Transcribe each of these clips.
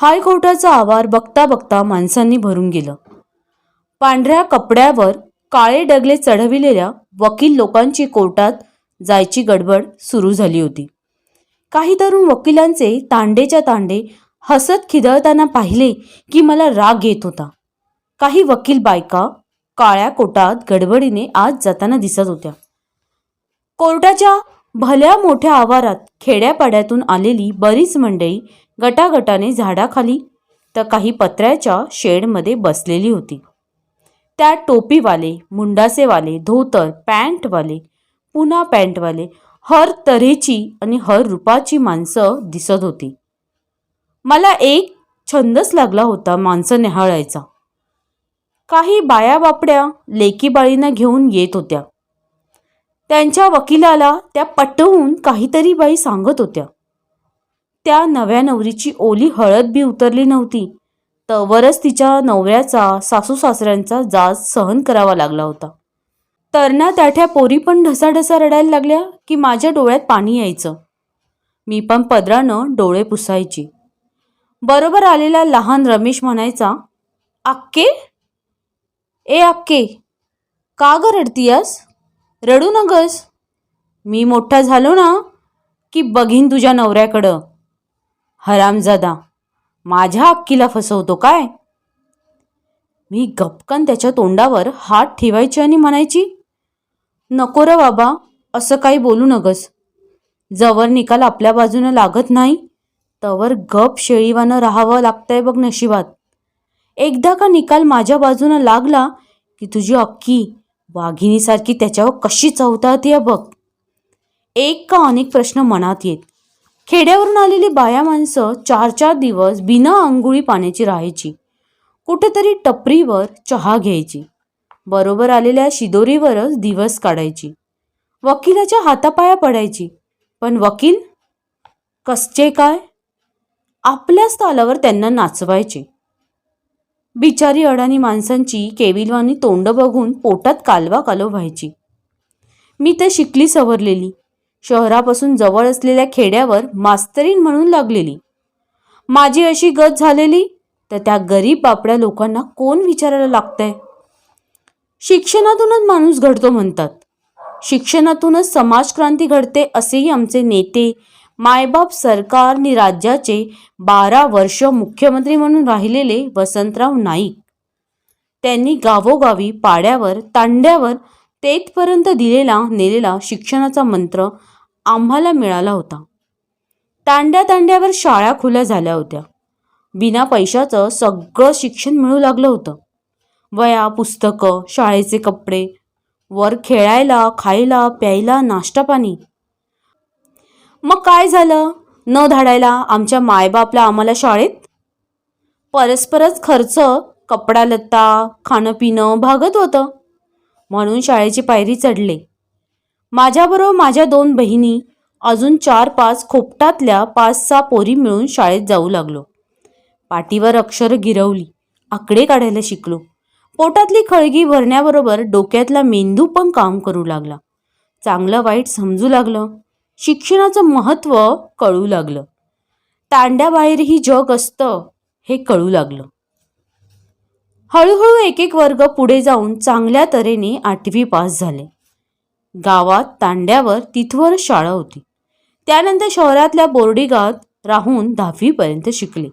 हायकोर्टाचा आवार बघता बघता माणसांनी भरून गेलं. पांढऱ्या कपड्यावर काळे डगले चढविलेल्या वकील लोकांची कोर्टात जायची गडबड सुरू झाली होती. काही तरुण वकिलांचे तांडेच्या तांडे हसत खिदळताना पाहिले की मला राग येत होता. काही वकील बायका काळ्या कोटात गडबडीने आज जाताना दिसत होत्या. कोर्टाच्या भल्या मोठ्या आवारात खेड्यापाड्यातून आलेली बरीच मंडळी गटागटाने झाडाखाली तर काही पत्र्याच्या शेडमध्ये बसलेली होती. त्यात टोपीवाले मुंडासेवाले धोतर पॅन्टवाले पुन्हा पॅन्टवाले हर तऱ्हेची आणि हर रूपाची माणसं दिसत होती. मला एक छंदच लागला होता माणसं न्याहाळायचा काही बाया बापड्या लेकीबाळींना घेऊन येत होत्या. त्यांच्या वकिलाला त्या पटवून काहीतरी बाई सांगत होत्या. त्या नव्या नवरीची ओली हळद बी उतरली नव्हती. तवरच तिच्या नवऱ्याचा सासू सासऱ्यांचा जाज सहन करावा लागला होता. तरणा ताठ्या पोरी पण ढसाढसा रडायला लागल्या की माझ्या डोळ्यात पाणी यायचं. मी पण पदरानं डोळे पुसायची. बरोबर आलेला लहान रमेश म्हणायचा अक्के? ए अक्के का ग रडतीयस? रडू नगस. मी मोठा झालो ना की बघीन तुझ्या नवऱ्याकडं. हरामजादा माझ्या अक्कीला फसवतो काय? मी गपकन त्याच्या तोंडावर हात ठेवायची आणि म्हणायची नको र बाबा असं काही बोलू नगस. जवर निकाल आपल्या बाजूनं लागत नाही तवर गप शेळीवानं राहावं लागतंय बघ नशिबात. एकदा का निकाल माझ्या बाजूनं लागला की तुझी अक्की वाघिणीसारखी त्याच्यावर कशी चवताळतीये बघ. एक का अनेक प्रश्न मनात येत. खेड्यावरून आलेली बाया माणसं चार चार दिवस बिना आंघोळी पाण्याची राहायची. कुठेतरी टपरीवर चहा घ्यायची. बरोबर आलेल्या शिदोरीवरच दिवस काढायची. वकिलाच्या हातापाया पडायची. पण वकील? कसचे काय? आपल्याच तालावर त्यांना नाचवायचे. बिचारी अडाणी माणसांची केविलवानी तोंड बघून पोटात कालवा कालव व्हायची. मी तर शिकली सवरलेली. शहरापासून जवळ असलेल्या खेड्यावर मास्तरीन म्हणून लागलेली. माझी अशी गत झालेली तर त्या गरीब बापड्या लोकांना कोण विचारायला लागतंय? शिक्षणातूनच माणूस घडतो म्हणतात. शिक्षणातूनच समाजक्रांती घडते असेही आमचे नेते मायबाप सरकारने राज्याचे बारा वर्ष मुख्यमंत्री म्हणून राहिलेले वसंतराव नाईक. त्यांनी गावोगावी पाड्यावर तांड्यावर तेथपर्यंत दिलेला नेलेला शिक्षणाचा मंत्र आम्हाला मिळाला होता. तांड्या तांड्यावर शाळा खुल्या झाल्या होत्या. बिना पैशाचं सगळं शिक्षण मिळू लागलं होतं. वया पुस्तकं शाळेचे कपडे वर खेळायला खायला प्यायला नाश्ता पाणी. मग काय झालं? न धाडायला आमच्या मायबापला आम्हाला शाळेत? परस्परच खर्च कपडा लत्ता खाणं पिणं भागत होतं. म्हणून शाळेची पायरी चढले. माझ्याबरोबर माझ्या दोन बहिणी अजून चार पाच खोपटातल्या पाच सहा पोरी मिळून शाळेत जाऊ लागलो. पाटीवर अक्षरं गिरवली. आकडे काढायला शिकलो. पोटातली खळगी भरण्याबरोबर डोक्यातला मेंदू पण काम करू लागला. चांगलं वाईट समजू लागलं. शिक्षणाचं महत्त्व कळू लागलं. तांड्याबाहेरही जग असतं हे कळू लागलं. हळूहळू एक एक वर्ग पुढे जाऊन चांगल्या तऱ्हेने आठवी पास झाले. गावात तांड्यावर तिथवर शाळा होती. त्यानंतर शहरातल्या बोर्डिगात राहून दहावीपर्यंत शिकले.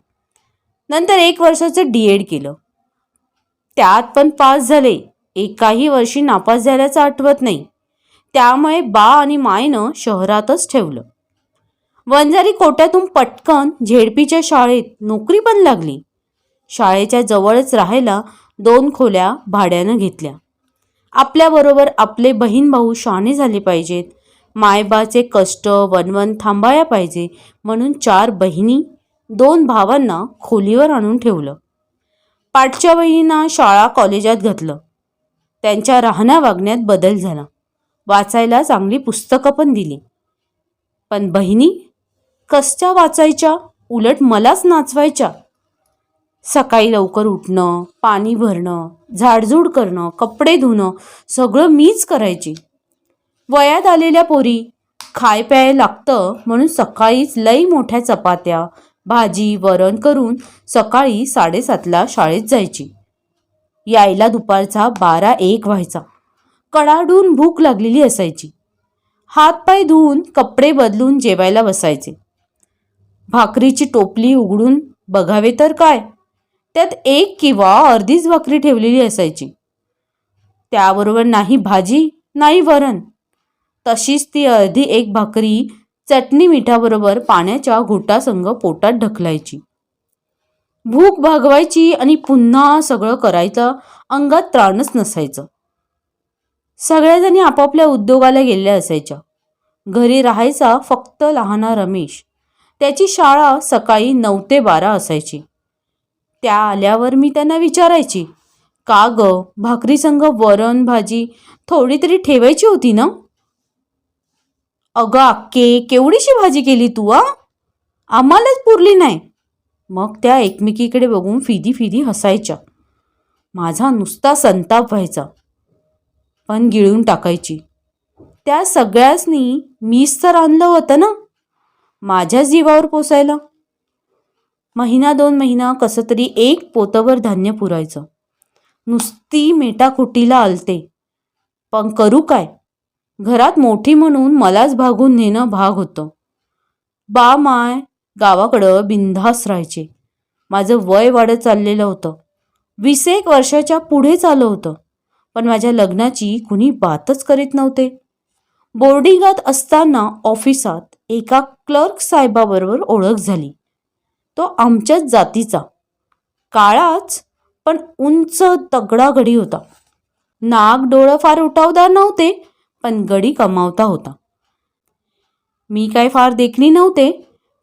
नंतर एक वर्षाचं डी एड केलं. त्यात पण पास झाले. एकाही वर्षी नापास झाल्याचं आठवत नाही. त्यामुळे बा आणि मायनं शहरातच ठेवलं. वंजारी कोट्यातून पटकन झेडपीच्या शाळेत नोकरी पण लागली. शाळेच्या जवळच राहायला दोन खोल्या भाड्यानं घेतल्या. आपल्याबरोबर आपले बहीण भाऊ शहाणे झाले पाहिजेत. मायबाचे कष्ट वनवन थांबाया पाहिजे म्हणून चार बहिणी दोन भावांना खोलीवर आणून ठेवलं. पाठच्या बहिणींना शाळा कॉलेजात घातलं. त्यांच्या राहण्या वागण्यात बदल झाला. वाचायला चांगली पुस्तकं पण दिली. पण बहिणी कसच्या वाचायच्या? उलट मलाच नाचवायच्या? सकाळी लवकर उठणं पाणी भरणं झाडझूड करणं कपडे धुणं सगळं मीच करायची. वयात आलेल्या पोरी खाय प्याय लागतं म्हणून सकाळीच लई मोठ्या चपात्या भाजी वरण करून सकाळी साडेसातला शाळेत जायची. यायला दुपारचा बारा एक व्हायचा. कडाडून भूक लागलेली असायची. हातपाय धुवून कपडे बदलून जेवायला बसायचे. भाकरीची टोपली उघडून बघावे तर काय? त्यात एक किंवा अर्धीच भाकरी ठेवलेली असायची. त्याबरोबर नाही भाजी नाही वरण. तशीच ती अर्धी एक भाकरी चटणी मिठाबरोबर पाण्याच्या घोटासंग पोटात ढकलायची. भूक भागवायची आणि पुन्हा सगळं करायचं अंगात त्राणच नसायचं. सगळ्याजणी आपापल्या उद्योगाला गेलेल्या असायच्या. घरी राहायचा फक्त लहाना रमेश. त्याची शाळा सकाळी नऊ ते बारा असायची. त्या आल्यावर मी त्यांना विचारायची का ग भाकरी संघ वरण भाजी थोडी तरी ठेवायची होती ना? अगं अक्के केवढीशी भाजी केली तू आ? आम्हालाच पुरली नाही. मग त्या एकमेकीकडे बघून फिदी फिदी हसायच्या. माझा नुसता संताप व्हायचा. पण गिळून टाकायची. त्या सगळ्यासनी मीच तर आणलं होतं ना माझ्याच जीवावर पोसायला. महिना दोन महिना कसं तरी एक पोतभर धान्य पुरायचं. नुसती मेटाकुटीला आलते. पण करू काय? घरात मोठी म्हणून मलाच भागून नेणं भाग होतं. बा माय गावाकडं बिंधास राहायचे. माझं वय वाढत चाललेलं होतं. वीस एक वर्षाच्या पुढे चाललं होतं. पण माझ्या लग्नाची कुणी बातच करीत नव्हते. बोर्डिंगात असताना ऑफिसात एका क्लर्क साहेबाबरोबर ओळख झाली. तो आमच्याच जातीचा. काळाच पण उंच तगडा गडी होता. नाक डोळं फार उठावदार नव्हते पण गडी कमावता होता. मी काय फार देखणी नव्हते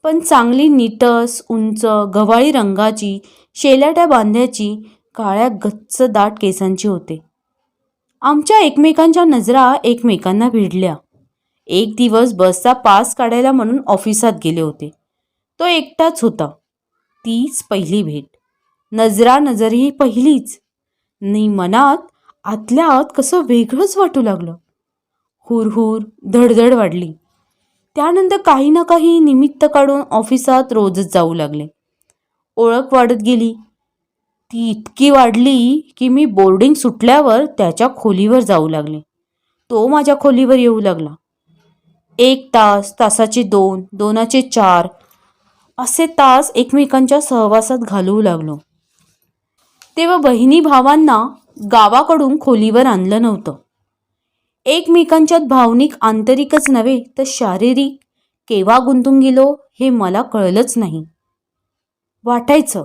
पण चांगली नीटस उंच गव्हाळी रंगाची शेलाट्या बांध्याची काळ्या गच्च दाट केसांची होते. आमच्या एकमेकांच्या नजरा एकमेकांना भिडल्या. एक दिवस बसचा पास काढायला म्हणून ऑफिसात गेले होते. तो एकटाच होता. तीच पहिली भेट. नजरा नजर ही पहिलीच. नी मनात आतल्या आत कसं वेगळंच वाटू लागलं. हुरहुर धडधड वाढली. त्यानंतर काही ना काही निमित्त काढून ऑफिसात रोजच जाऊ लागले. ओळख वाढत गेली. ती इतकी वाढली की मी बोर्डिंग सुटल्यावर त्याच्या खोलीवर जाऊ लागले. तो माझ्या खोलीवर येऊ लागला. एक तास तासाचे दोन दोनाचे चार असे तास एकमेकांच्या सहवासात घालवू लागलो. तेव्हा बहिणी भावांना गावाकडून खोलीवर आणलं नव्हतं. एकमेकांच्यात भावनिक आंतरिकच नव्हे तर शारीरिक केव्हा गुंतून गेलो हे मला कळलंच नाही. वाटायचं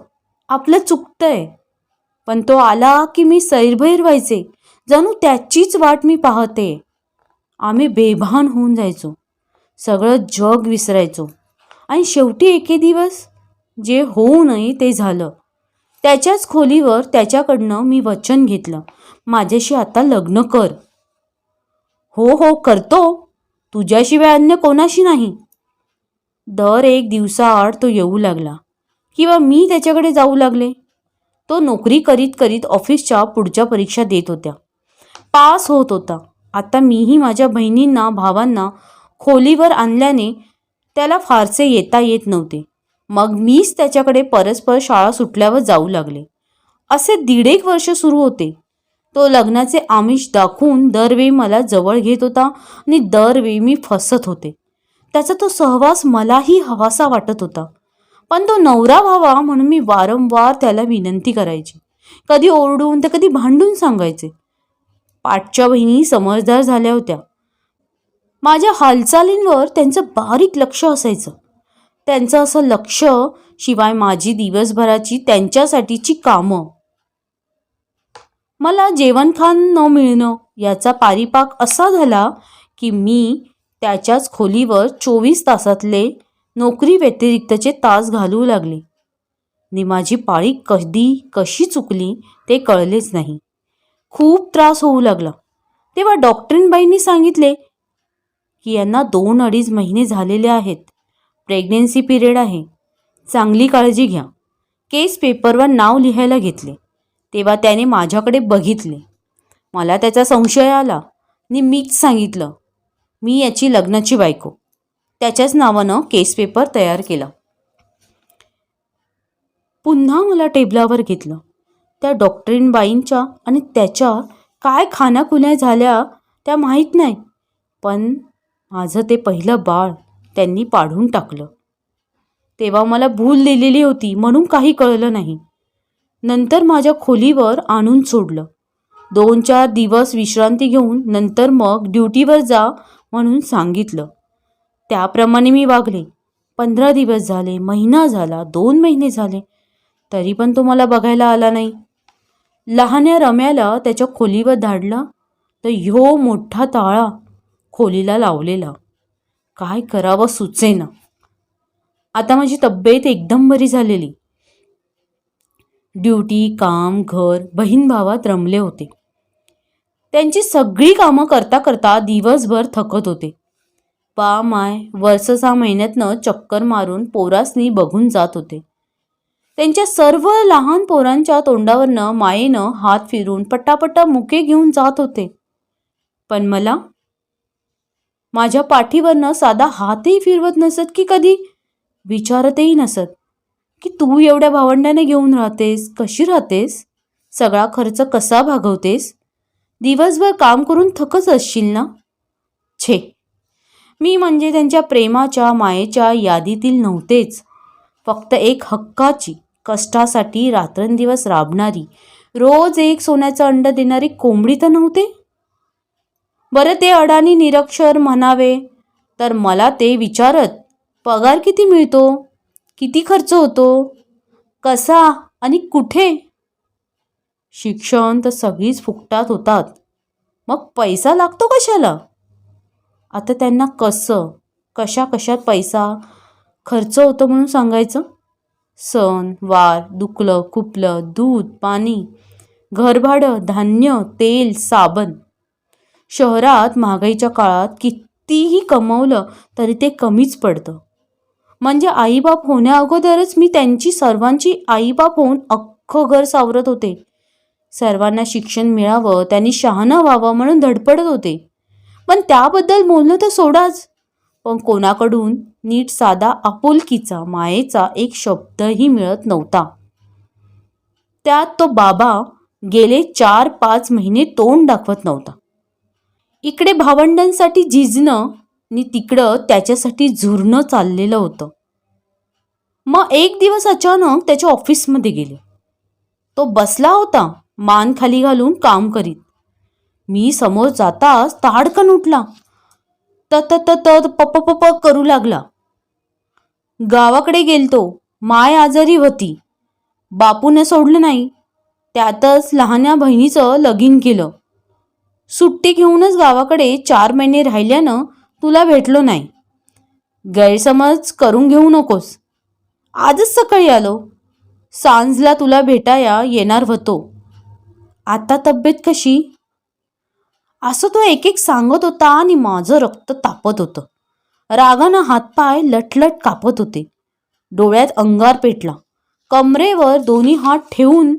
आपलं चुकतंय पण तो आला की मी सैरभैर व्हायचे जणू त्याचीच वाट मी पाहते. आम्ही बेभान होऊन जायचो. सगळं जग विसरायचो. आणि शेवटी एके दिवस जे होऊ नये ते झालं. त्याच्याच खोलीवर त्याच्याकडनं मी वचन घेतलं. माझ्याशी आता लग्न कर. हो हो करतो. तुझ्याशिवाय अन्य कोणाशी नाही. दर एक दिवसाआड तो येऊ लागला. किंवा मी त्याच्याकडे जाऊ लागले. तो नोकरी करीत करीत ऑफिसच्या पुढच्या परीक्षा देत होत्या. पास होत होता. आता मीही माझ्या बहिणींना भावांना खोलीवर आणल्याने त्याला फारसे येता येत नव्हते. मग मीच त्याच्याकडे परस्पर शाळा सुटल्यावर जाऊ लागले. असे दीड एक वर्ष सुरू होते. तो लग्नाचे आमिष दाखवून दरवेळी मला जवळ घेत होता आणि दरवेळी मी फसत होते. त्याचा तो सहवास मलाही हवासा वाटत होता. पण तो नवरा व्हावा म्हणून मी वारंवार त्याला विनंती करायची. कधी ओरडून तर कधी भांडून सांगायचे. पाठच्या बहिणी समजदार झाल्या होत्या. माझ्या हालचालींवर त्यांचं बारीक लक्ष असायचं. त्यांचं असं लक्ष शिवाय माझी दिवसभराची त्यांच्यासाठीची कामं. मला जेवणखान न मिळणं याचा पारिपाक असा झाला की मी त्याच्याच खोलीवर चोवीस तासातले नोकरी व्यतिरिक्तचे तास घालवू लागले. नि माझी पाळी कधी कशी चुकली ते कळलेच नाही. खूप त्रास होऊ लागला. तेव्हा डॉक्टरीनबाईंनी सांगितले की यांना दोन अडीच महिने झालेले आहेत. प्रेग्नेन्सी पिरियड आहे. चांगली काळजी घ्या. केस पेपरवर नाव लिहायला घेतले. तेव्हा त्याने माझ्याकडे बघितले. मला त्याचा संशय आला. आणि मीच सांगितलं. मी याची लग्नाची बायको. त्याच्याच नावानं केस पेपर तयार केला. पुन्हा मला टेबलावर घेतलं. त्या डॉक्टरीन बाईंच्या आणि त्याच्या काय खाण्याखुण्या झाल्या त्या माहीत नाही. पण माझं ते पहिलं बाळ त्यांनी पाडून टाकलं. तेव्हा मला भूल दिलेली होती म्हणून काही कळलं नाही. नंतर माझ्या खोलीवर आणून सोडलं. दोन चार दिवस विश्रांती घेऊन नंतर मग ड्युटीवर जा म्हणून सांगितलं. त्याप्रमाणे मी वागले. पंधरा दिवस झाले महिना झाला दोन महिने झाले. तरी पण तो मला बघायला आला नाही. लहान्या रम्याला त्याच्या खोलीवर धाडला. तर ह्यो मोठा ताळा खोलीला लावलेला. काय करावं सुचेना. आता माझी तब्येत एकदम बरी झालेली. ड्युटी काम घर बहीण भावात रमले होते. त्यांची सगळी कामं करता करता दिवसभर थकत होते. पा माय वर्ष सहा महिन्यातनं चक्कर मारून पोरासनी बघून जात होते. त्यांच्या सर्व लहान पोरांच्या तोंडावरनं मायेनं हात फिरून पट्टापट्टा मुके घेऊन जात होते. पण मला माझ्या पाठीवरनं साधा हातही फिरवत नसत की कधी? विचारतही नसत. की तू एवढ्या भावंडाने घेऊन राहतेस? कशी राहतेस? सगळा खर्च कसा भागवतेस? दिवसभर काम करून थकच असशील ना? छे. मी म्हणजे त्यांच्या प्रेमाच्या मायेच्या यादीतील नव्हतेच. फक्त एक हक्काची कष्टासाठी रात्रंदिवस राबणारी रोज एक सोन्याचं अंड देणारी कोंबडी तर नव्हते? बरं ते अडाणी निरक्षर म्हणावे. तर मला ते विचारत पगार किती मिळतो? किती खर्च होतो? कसा आणि कुठे? शिक्षण तर सगळीच फुकटात होतात. मग पैसा लागतो कशाला? आता त्यांना कसं कशा कशात पैसा खर्च होतो म्हणून सांगायचं? सण वार दुखलं खुपलं दूध पाणी घरभाडं धान्य तेल साबण. शहरात महागाईच्या काळात कितीही कमवलं तरी ते कमीच पडतं. म्हणजे आईबाप होण्या अगोदरच मी त्यांची सर्वांची आईबाप होऊन अख्खं घर सावरत होते. सर्वांना शिक्षण मिळावं त्यांनी शहाणं व्हावं म्हणून धडपडत होते. पण त्याबद्दल बोलणं तर सोडाच. पण कोणाकडून? नीट साधा आपुलकीचा मायेचा एक शब्दही मिळत नव्हता. त्यात तो बाबा गेले चार पाच महिने तोंड दाखवत नव्हता. इकडे भावंडांसाठी झिजणं आणि तिकडं त्याच्यासाठी झुरणं चाललेलं होतं. मग एक दिवस अचानक त्याच्या ऑफिसमध्ये गेले. तो बसला होता मान खाली घालून काम करीत. मी समोर जाताच ताडकन उठला. त त त त पप पप करू लागला. गावाकडे गेलतो. माय आजारी होती. बापूने सोडलं नाही. त्यातच लहान्या बहिणीचं लगीन केलं. सुट्टी घेऊनच गावाकडे चार महिने राहिल्यानं तुला भेटलो नाही. गैरसमज करून घेऊ नकोस. आजच सकाळी आलो. सांजला तुला भेटाया येणार होतो. आता तब्येत कशी? असं तो एक एक सांगत होता आणि माझं रक्त तापत होतं. रागानं हातपाय लटलट कापत होते. डोळ्यात अंगार पेटला. कमरेवर दोन्ही हात ठेवून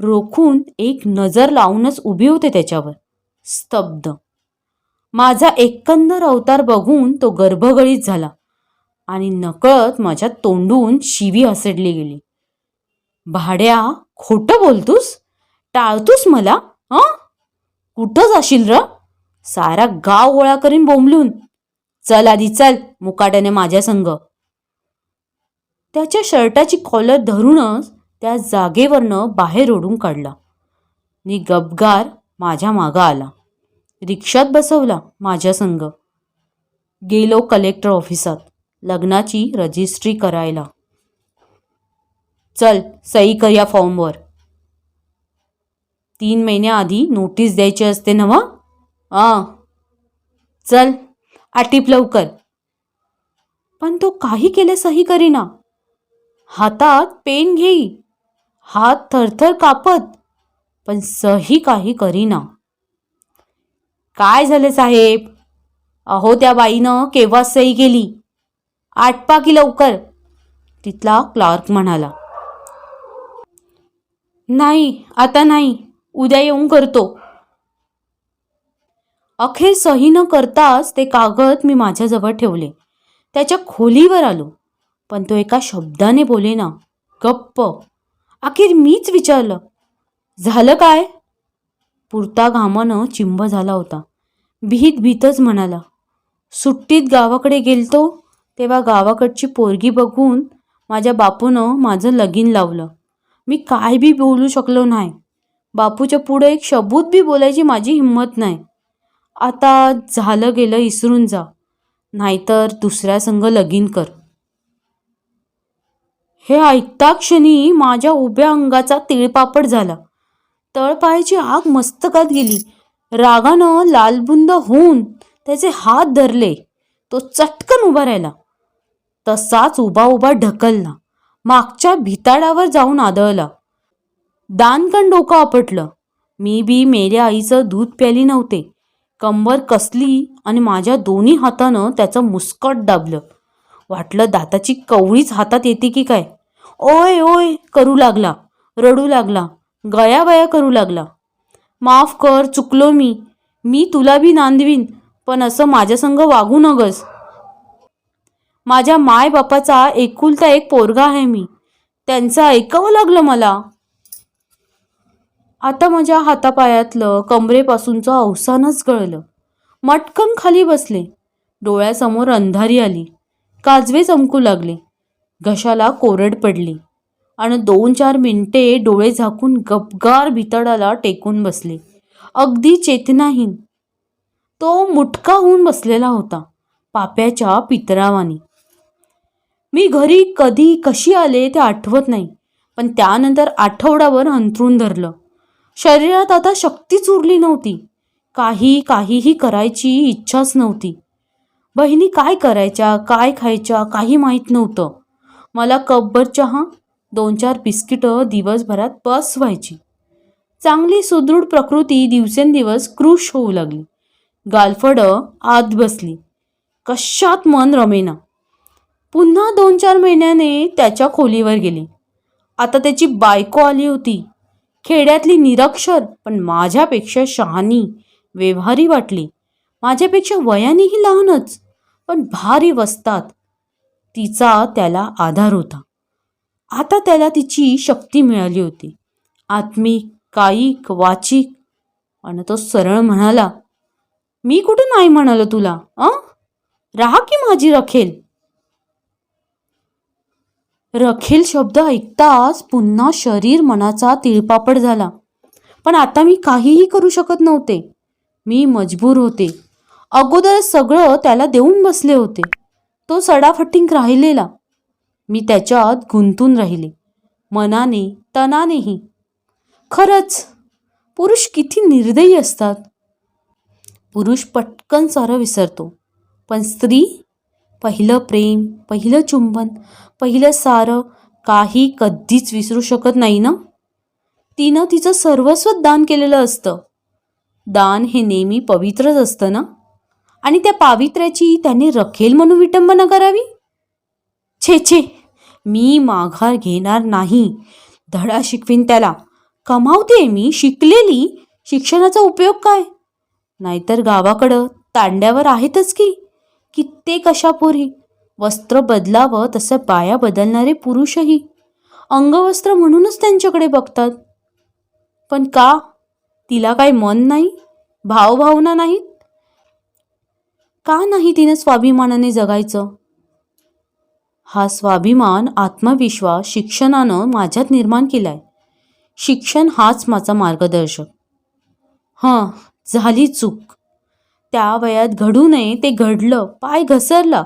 रोखून एक नजर लावूनच उभी होते त्याच्यावर. स्तब्ध. माझा एकंदर अवतार बघून तो गर्भगळीत झाला आणि नकळत माझ्या तोंडून शिवी हसडली गेली. भाड्या खोटं बोलतोस? टाळतोस मला? हं कुठं जाशील र? सारा गाव गोळा करीन बोंबलून. चल आधी चल मुकाट्याने माझ्या संग. त्याच्या शर्टाची कॉलर धरूनच त्या जागेवरनं बाहेर ओढून काढला. मी गबगार माझ्या मागं आला. रिक्षात बसवला माझ्या संग. गेलो कलेक्टर ऑफिसात लग्नाची रजिस्ट्री करायला. चल सही कर या फॉर्मवर. तीन महिन्याआधी नोटीस द्यायची असते नवा मग? हां चल आटीप लवकर. पण तो काही केले सही करीना. हातात पेन घेई. हात थरथर कापत. पण सही काही करीना. काय झाले साहेब? अहो त्या बाईनं केव्हा सही केली? आटपा की लवकर? तिथला क्लार्क म्हणाला. नाही आता नाही. उद्या येऊन करतो. अखेर सही न करताच ते कागद मी माझ्याजवळ ठेवले. त्याच्या खोलीवर आलो. पण तो एका शब्दाने बोलेना गप्प. अखेर मीच विचारलं झालं काय? पुरता घामानं चिंब झाला होता. भीत भीतच म्हणाला सुट्टीत गावाकडे गेलतो तेव्हा गावाकडची पोरगी बघून माझ्या बापूनं माझं लगीन लावलं. मी काय बी बोलू शकलो नाही. बापूच्या पुढे एक शब्द बी बोलायची माझी हिंमत नाही. आता झालं गेलं इसरून जा. नाहीतर दुसऱ्या संघ लगीन कर. हे ऐकता क्षणी माझ्या उभ्या अंगाचा तिळपापड झाला. तळपायाची आग मस्तकात गेली. रागानं लालबुंद होऊन त्याचे हात धरले. तो चटकन उभा राहिला. तसाच उभा उभा ढकलला. मागच्या भिताडावर जाऊन आदळला. दानकण डोकं आपटलं. मी बी मेल्या आईचं दूध प्याली नव्हते. कंबर कसली आणि माझ्या दोन्ही हातानं त्याचं मुस्कट दाबलं. वाटलं दाताची कवळीच हातात येते की काय? ओय ओय करू लागला रडू लागला. गयाबया करू लागला. माफ कर चुकलो मी. मी तुला बी नांदवीन पण असं माझ्यासंग वागू नगस. माझ्या मायबापाचा एकुलता एक पोरगा आहे मी. त्यांचं ऐकावं लागलं मला. आता माझ्या हातापायातलं कमरेपासूनचं अवसानच गळलं मटकन खाली बसले. डोळ्यासमोर अंधारी आली. काजवे चमकू लागले. घशाला कोरड पडली. आणि दोन चार मिनिटे डोळे झाकून गबगार भितडाला टेकून बसले. अगदी चेतनाहीन. तो मुटका होऊन बसलेला होता पाप्याच्या पितरावानी. मी घरी कधी कशी आले ते आठवत नाही पण त्यानंतर आठवड्यावर अंथरून धरलं. शरीरात आता शक्तीच उरली नव्हती. काही काहीही करायची इच्छाच नव्हती. बहिणी काय करायच्या काय खायच्या काही माहीत नव्हतं. मला कपभर चहा दोन चार बिस्किटं दिवसभरात बस व्हायची. चांगली सुदृढ प्रकृती दिवसेंदिवस क्रुश होऊ लागली. गालफडं आत बसली. कशात मन रमेना. पुन्हा दोन चार महिन्याने त्याच्या खोलीवर गेली. आता त्याची बायको आली होती. खेड्यातली निरक्षर पण माझ्यापेक्षा शहाणी व्यवहारी वाटली. माझ्यापेक्षा वयानेही लहानच पण भारी वस्तात. तिचा त्याला आधार होता. आता त्याला तिची शक्ती मिळाली होती. आत्मिक कायिक वाचिक आणि तो सरळ म्हणाला मी कुठं नाही म्हणालो तुला अ? राहा की माझी रखेल. रखेल शब्द ऐकताच पुन्हा शरीर मनाचा तिळपापड झाला. पण आता मी काहीही करू शकत नव्हते. मी मजबूर होते. अगोदर सगळं त्याला देऊन बसले होते. तो सडाफटिंग राहिलेला. मी त्याच्यात गुंतून राहिले. मनाने तनानेही. खरंच पुरुष किती निर्दयी असतात. पुरुष पटकन सारं विसरतो. पण स्त्री पहिलं प्रेम पहिलं चुंबन पहिलं सारं काही कधीच विसरू शकत नाही ना? तिनं तिचं सर्वस्व दान केलेलं असतं. दान हे नेहमी पवित्रच असतं ना? आणि त्या पावित्र्याची त्याने रखेल म्हणून विटंबना करावी? छे छे. मी माघार घेणार नाही. धडा शिकवीन त्याला. कमावते मी शिकलेली. शिक्षणाचा उपयोग काय? नाहीतर गावाकडं तांड्यावर आहेतच की. कित्येक अशा पोरी. वस्त्र बदलावं तसं बाया बदलणारे पुरुषही. अंगवस्त्र म्हणूनच त्यांच्याकडे बघतात. पण का? तिला काही मन नाही? भावभावना नाहीत? का नाही तिनं स्वाभिमानाने जगायचं? हा स्वाभिमान आत्मविश्वास शिक्षणानं माझ्यात निर्माण केलाय. शिक्षण हाच माझा मार्गदर्शक. हां झाली चूक. त्या वयात घडू नये ते घडलं पाय घसरला.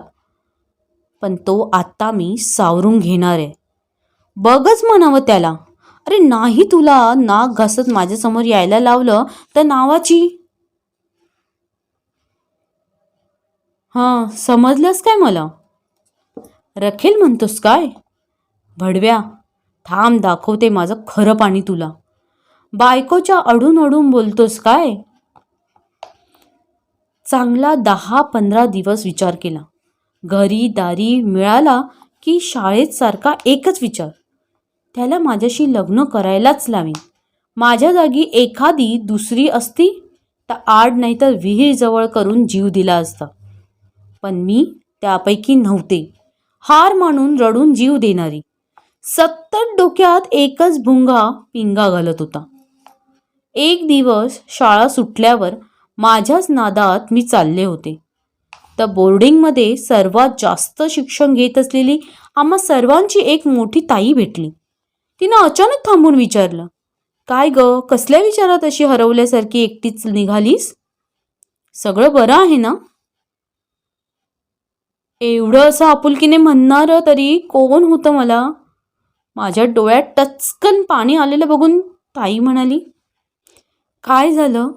पण तो आत्ता मी सावरून घेणार आहे. बघच म्हणावं त्याला. अरे नाही तुला नाक घासत माझ्यासमोर यायला लावलं तर नावाची? हां समजलंस काय मला? रखेल म्हणतोस काय? भडव्या थांब दाखवते माझं खरं पाणी तुला. बायकोच्या अडून अडून बोलतोस काय? चांगला दहा पंधरा दिवस विचार केला. घरी दारी मिळाला की शाळेत सारखा एकच विचार. त्याला माझ्याशी लग्न करायलाच लावे. माझ्या जागी एखादी दुसरी असती तर आड नाही तर विहीर जवळ करून जीव दिला असता. पण मी त्यापैकी नव्हते. हार मानून रडून जीव देणारी. सतत डोक्यात एकच भुंगा पिंगा घालत होता. एक दिवस शाळा सुटल्यावर माझ्याच नादात मी चालले होते. तर बोर्डिंगमध्ये सर्वात जास्त शिक्षण घेत असलेली आम्हा सर्वांची एक मोठी ताई भेटली. तिनं अचानक थांबून विचारलं काय ग कसल्या विचारात अशी हरवल्यासारखी एकटीच निघालीस? सगळं बरं आहे ना? एवढं असं आपुलकीने म्हणणारं तरी कोण होतं मला? माझ्या डोळ्यात टचकन पाणी आलेलं बघून ताई म्हणाली काय झालं?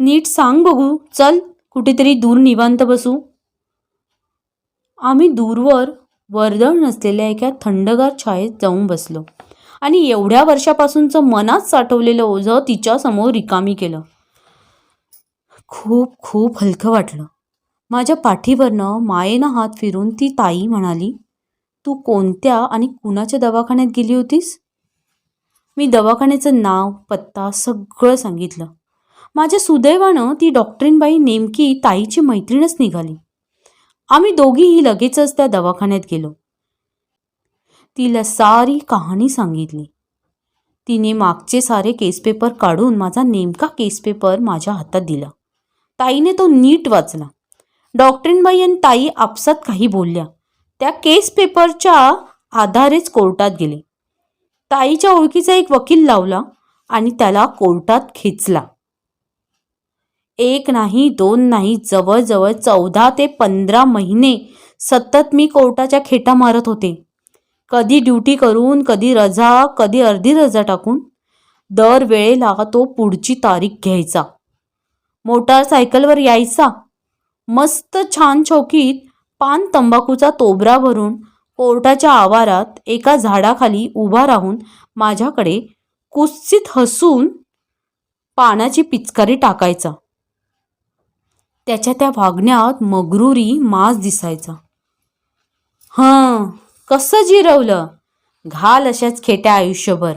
नीट सांग बघू. चल कुठेतरी दूर निवांत बसू. आम्ही दूरवर वर्दळ नसलेल्या एका थंडगार छायेत जाऊन बसलो आणि एवढ्या वर्षापासूनचं मनात साठवलेलं ओझं तिच्यासमोर रिकामी केलं. खूप खूप हलकं वाटलं. माझ्या पाठीवरनं मायेनं हात फिरून ती ताई म्हणाली तू कोणत्या आणि कुणाच्या दवाखान्यात गेली होतीस? मी दवाखान्याचं नाव पत्ता सगळं सांगितलं. माझ्या सुदैवानं ती डॉक्टरीनबाई नेमकी ताईची मैत्रीणच निघाली. आम्ही दोघीही लगेचच त्या दवाखान्यात गेलो. तिला सारी कहाणी सांगितली. तिने मागचे सारे केस पेपर काढून माझा नेमका केस पेपर माझ्या हातात दिला. ताईने तो नीट वाचला. डॉक्टरीनबाई आणि ताई आपसात काही बोलल्या. त्या केस पेपरच्या आधारेच कोर्टात गेले. ताईच्या ओळखीचा एक वकील लावला आणि त्याला कोर्टात खेचला. एक नाही दोन नाही जवळजवळ चौदा ते पंधरा महिने सतत मी कोर्टाच्या खेटा मारत होते. कधी ड्युटी करून कधी रजा कधी अर्धी रजा टाकून. दर वेळेला तो पुढची तारीख घ्यायचा. मोटारसायकलवर यायचा. मस्त छान चौकीत पान तंबाखूचा तोबरा भरून कोर्टाच्या आवारात एका झाडाखाली उभा राहून माझ्याकडे कुत्सित हसून पानाची पिचकारी टाकायचा. त्याच्या त्या वागण्यात मगरुरी मास दिसायचा. हं कसं जिरवलं? घाल अशाच खेट्या आयुष्यभर.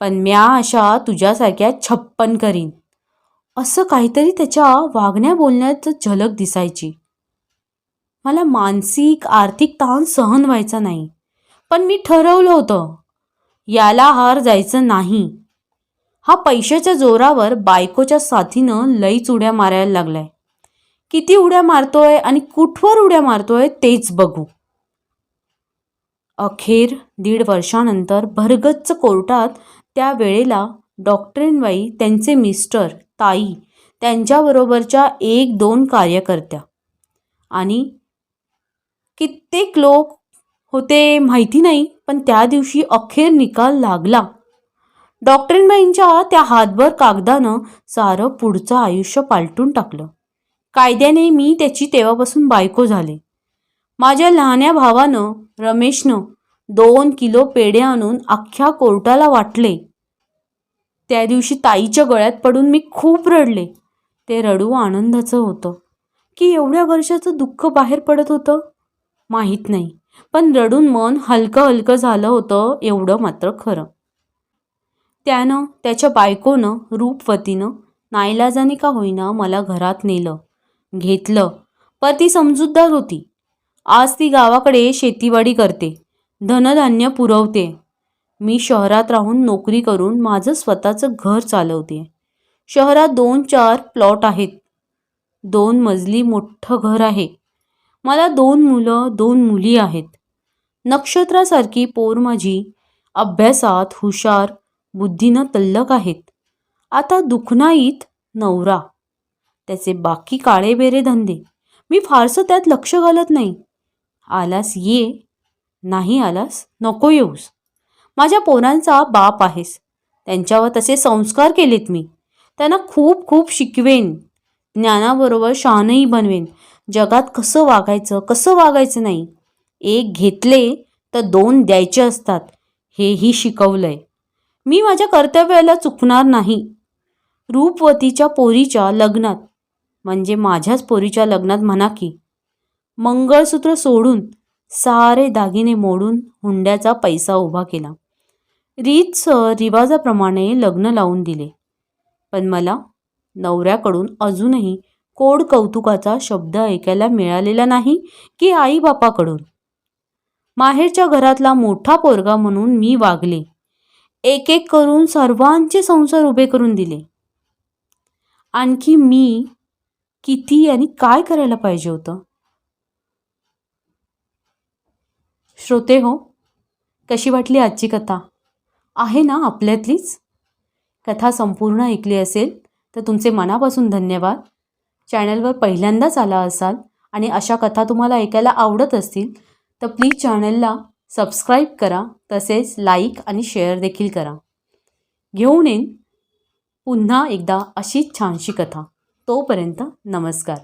पण म्या अशा तुझ्यासारख्या छप्पन करीन. असं काहीतरी त्याच्या वागण्या बोलण्यात झलक दिसायची. मला मानसिक आर्थिक ताण सहन व्हायचा नाही. पण मी ठरवलं होतं याला हार जायचं नाही. हा पैशाच्या जोरावर बायकोच्या साथीनं लईच उड्या मारायला लागलाय. किती उड्या मारतोय आणि कुठवर उड्या मारतोय तेच बघू. अखेर दीड वर्षानंतर भरगच्च कोर्टात त्या वेळेला डॉक्टरीनबाई त्यांचे मिस्टर ताई त्यांच्याबरोबरच्या एक दोन कार्यकर्त्या. आणि कित्येक लोक होते माहिती नाही पण त्या दिवशी अखेर निकाल लागला. डॉक्टरीनबाईंच्या त्या हातभर कागदानं सारं पुढचं आयुष्य पालटून टाकलं. कायद्याने मी त्याची तेव्हापासून बायको झाले. माझ्या लहान्या भावानं रमेशनं दोन किलो पेढे आणून अख्ख्या कोर्टाला वाटले. त्या दिवशी ताईच्या गळ्यात पडून मी खूप रडले. ते रडू आनंदाचं होतं. की एवढ्या वर्षाचं दुःख बाहेर पडत होतं? माहीत नाही. पण रडून मन हलकं हलकं झालं होतं एवढं मात्र खरं. त्यानं त्याच्या बायकोनं रूपवतीनं नाईलाजाने का होईना मला घरात नेलं. घेतलं. पर ती समजूतदार होती. आज ती गावाकडे शेतीवाडी करते. धनधान्य पुरवते. मी शहरात राहून नोकरी करून माझं स्वतःचं घर चालवते. शहरात दोन चार प्लॉट आहेत. दोन मजली मोठं घर आहे. मला दोन मुलं दोन मुली आहेत. नक्षत्रासारखी पोर माझी अभ्यासात हुशार बुद्धीनं तल्लक आहेत. आता दुखनाईत नवरा. त्याचे बाकी काळे बेरे धंदे. मी फारसं त्यात लक्ष घालत नाही. आलास ये. नाही आलास नको येऊस. माझ्या पोरांचा बाप आहेस. त्यांच्यावर तसे संस्कार केलेत मी. त्यांना खूप खूप शिकवेन. ज्ञानाबरोबर शहाणही बनवेन. जगात कसं वागायचं कसं वागायचं नाही. एक घेतले तर दोन द्यायचे असतात. हेही शिकवलंय. मी माझ्या कर्तव्याला चुकणार नाही. रूपवतीच्या पोरीच्या लग्नात म्हणजे माझ्याच पोरीच्या लग्नात म्हणा की मंगळसूत्र सोडून सारे दागिने मोडून हुंड्याचा पैसा उभा केला. रीतसर रिवाजाप्रमाणे लग्न लावून दिले. पण मला नवऱ्याकडून अजूनही कोड कौतुकाचा शब्द ऐकायला मिळालेला नाही की आईबापाकडून. माहेरच्या घरातला मोठा पोरगा म्हणून मी वागले. एक एक करून सर्वांचे संसार उभे करून दिले. आणखी मी किती आणि काय करायला पाहिजे होतं? श्रोते हो कशी वाटली आजची कथा? आहे ना आपल्यातलीच? कथा संपूर्ण ऐकली असेल तर तुमचे मनापासून धन्यवाद. चॅनलवर पहिल्यांदाच आला असाल आणि अशा कथा तुम्हाला ऐकायला आवडत असतील तर प्लीज चॅनलला सबस्क्राईब करा तसेच लाईक आणि शेअर देखील करा. घेऊन येईन पुन्हा एकदा अशीच छानशी कथा. तोपर्यंत नमस्कार.